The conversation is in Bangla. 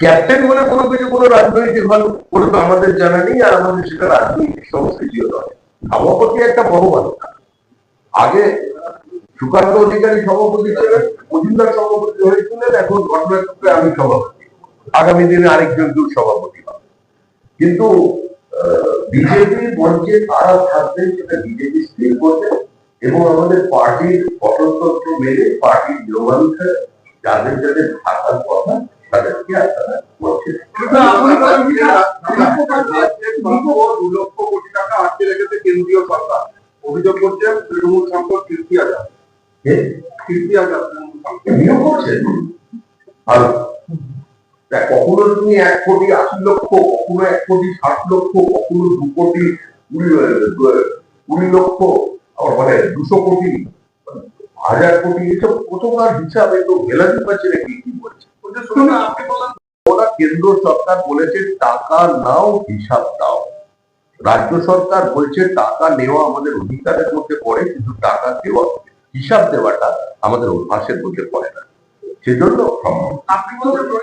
ক্যাপ্টেন বলে কোনো কিছু, কোনো রাজনৈতিক তো আমাদের জানা নেই, আর আমাদের সেটা রাজনৈতিক নয় সভাপতি একটা বড় আগে সুকান্ত অধিকারী সভাপতি ছিলেন, মজুমদার সভাপতি হয়েছিলেন, এখন ঘটনাচক্রে আমি সভাপতি। আগামী দিনে আরেকজন দূর সভাপতি হবে। কিন্তু বিজেপি মঞ্চে তারা থাকবেন সেটা বিজেপি স্থির করবে। এবং আমাদের পার্টির গঠনতন্ত্র মেনে পার্টির নিয়মানুসারে যাদের যাদের থাকার কথা তাদেরকে আপনারা মঞ্চে দু লক্ষ কোটি টাকা আটকে রেখেছে কেন্দ্রীয় সরকার। অভিযোগ করছেন তৃণমূল সাংসদ কীর্তি আজাদ। কীর্তি আজাদ তৃণমূল সাংসদ। করছেন? আর কখনো তুমি এক কোটি আশি লক্ষ কখনো এক কোটি ষাট লক্ষ কখনো দু কোটি কুড়ি কুড়ি লক্ষ আবার মানে দুশো কোটি হাজার কোটি, এসব হিসাবে তো না কি কি বলছে? ওরা কেন্দ্র সরকার বলেছে টাকা নাও, হিসাব দাও। রাজ্য সরকার বলছে টাকা নেওয়া আমাদের অধিকারের মধ্যে পড়ে, কিন্তু টাকা দেওয়া, হিসাব দেওয়াটা আমাদের অভ্যাসের মধ্যে পড়ে না। সেজন্য সম্ভব।